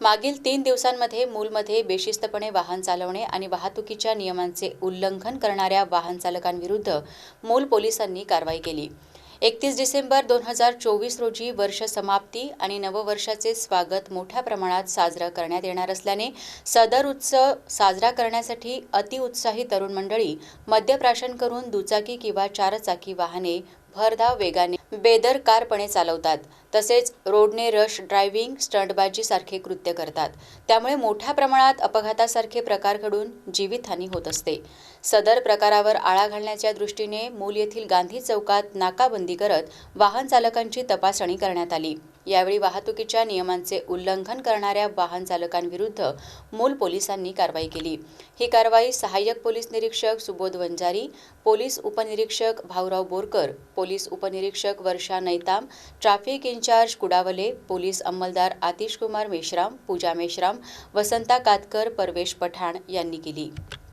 मागील तीन दिवसांमध्ये मूलमध्ये बेशिस्तपणे वाहन चालवणे आणि वाहतुकीच्या नियमांचे उल्लंघन करणाऱ्या वाहन चालकांविरुद्ध मूल पोलिसांनी कारवाई केली. एकतीस डिसेंबर दोन हजार चोवीस रोजी वर्ष समाप्ती आणि नववर्षाचे स्वागत मोठ्या प्रमाणात साजरं करण्यात येणार असल्याने सदर उत्सव साजरा करण्यासाठी अतिउत्साही तरुण मंडळी मद्यप्राशन करून दुचाकी किंवा चारचाकी वाहने भरधाव वेगाने बेदरकारपणे चालवतात. तसेच रोडने रश ड्रायव्हिंग स्टंटबाजीसारखे कृत्य करतात. त्यामुळे मोठ्या प्रमाणात अपघातासारखे प्रकार घडून जीवितहानी होत असते. सदर प्रकारावर आळा घालण्याच्या दृष्टीने मूल येथील गांधी चौकात नाकाबंदी करत वाहन चालकांची तपासणी करण्यात आली. यावेळी वाहतुकीच्या नियमांचे उल्लंघन करणाऱ्या वाहन चालकांविरुद्ध मूल पोलिसांनी कारवाई केली. ही कारवाई सहाय्यक पोलीस निरीक्षक सुबोध वंजारी पोलीस उपनिरीक्षक भाऊराव बोरकर पोलीस उपनिरीक्षक Varsha Naitam traffic incharge Kudawale police अंमलदार Atishkumar Meshram Pooja Meshram Vasanta Katkar Parvesh Pathan यांनी केली.